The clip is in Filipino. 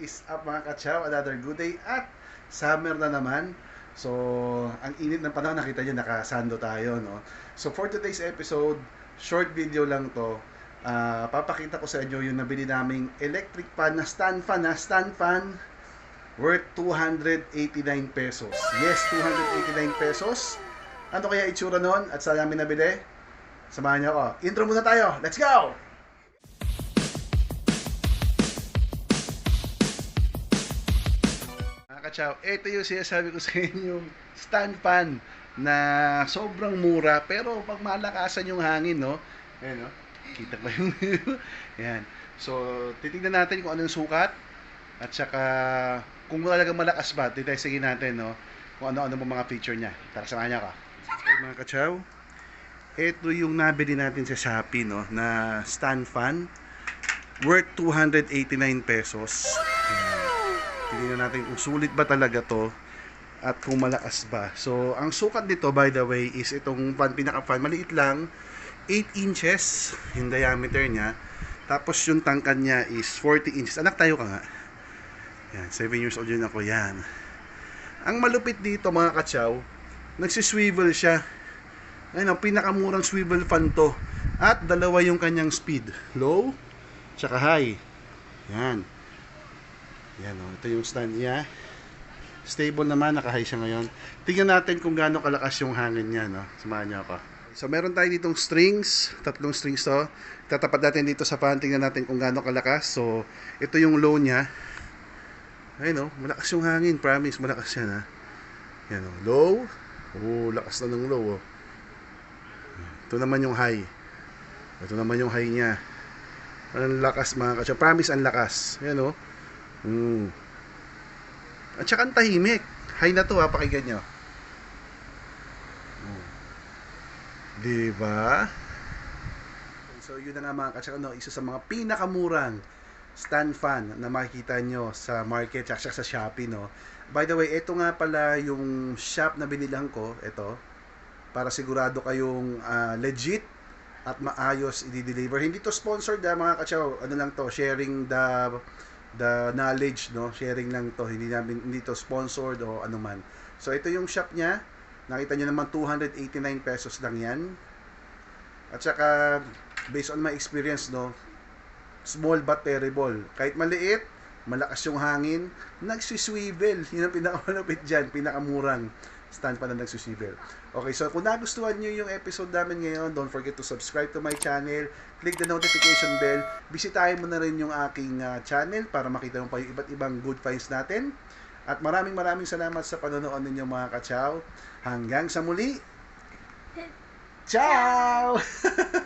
is up mga kachaw? Another good day at summer na naman. So, ang init ng panahon, nakita nyo, nakasando tayo, no? So, for today's episode, short video lang to. Ah, papakita ko sa inyo yung nabili naming electric fan na stand fan na stand fan worth 289 pesos. Yes, 289 pesos. Ano kaya itsura nun at saan namin nabili? Samahan niyo ako. Intro muna tayo. Let's go! Kachaw, ito yung sinasabi ko sa inyo, stand fan na sobrang mura pero pag malakasan yung hangin, no? Ayan, no? Kita ba yung Ayan. So, titignan natin kung anong sukat at saka kung talagang malakas ba, titestingin natin, no? Kung ano-ano mga feature niya. Tara, samahan niya ka. Okay, mga kachaw, ito yung nabili natin sa Shopee, no? Na stand fan worth 289 pesos. Ayan. Tingnan natin kung sulit ba talaga to at kung malakas ba. So, ang sukat nito by the way is itong fan, pinaka fan, maliit lang, 8 inches yung diameter niya. Tapos yung tangkan niya is 40 inches. Anak tayo ka nga. Yan, 7 years old yun ako. Yan. Ang malupit dito mga kachaw, nagsiswivel siya. Ayun, ang pinakamurang swivel fan to. At dalawa yung kanyang speed. Low, tsaka high. Yan. Yan o, ito yung stand niya. Stable naman, naka-high siya ngayon. Tingnan natin kung gaano kalakas yung hangin niya, no? Samahan niyo ako. So, meron tayo ditong strings, tatlong strings to. Tatapat natin dito sa fan, tingnan natin kung gaano kalakas. So, ito yung low niya. Ayun o, malakas yung hangin, promise, malakas yan ha. Yan o, low. Oh, lakas na ng low oh. Ito naman yung high. Ito naman yung high niya. Ang lakas mga kasya. Promise, ang lakas. Yan o. Mm. At saka ang tahimik. High na to ha, pakinggan nyo. Mm. Diba? So yun na nga mga kasya, no, isa sa mga pinakamurang stand fan na makikita nyo sa market at sa Shopee, no. By the way, ito nga pala yung shop na binilang ko, ito, para sigurado kayong ah, legit at maayos i-deliver. Hindi to sponsored ah, mga kachaw, ano lang to, sharing the the knowledge, no? Sharing lang to, hindi namin hindi to sponsored o ano man. So ito yung shop niya. Nakita niyo naman 289 pesos lang 'yan. At saka based on my experience, no, small but terrible. Kahit maliit, malakas yung hangin, nagsiswivel. Yun ang pinakamalapit dyan, pinakamurang stand pa na nagsuswivel. Okay, so kung nagustuhan nyo yung episode namin ngayon, don't forget to subscribe to my channel, click the notification bell, bisitahin mo na rin yung aking ah, channel para makita mo pa yung iba't ibang good finds natin. At maraming maraming salamat sa panonood ninyo mga kachaw. Hanggang sa muli, Ciao!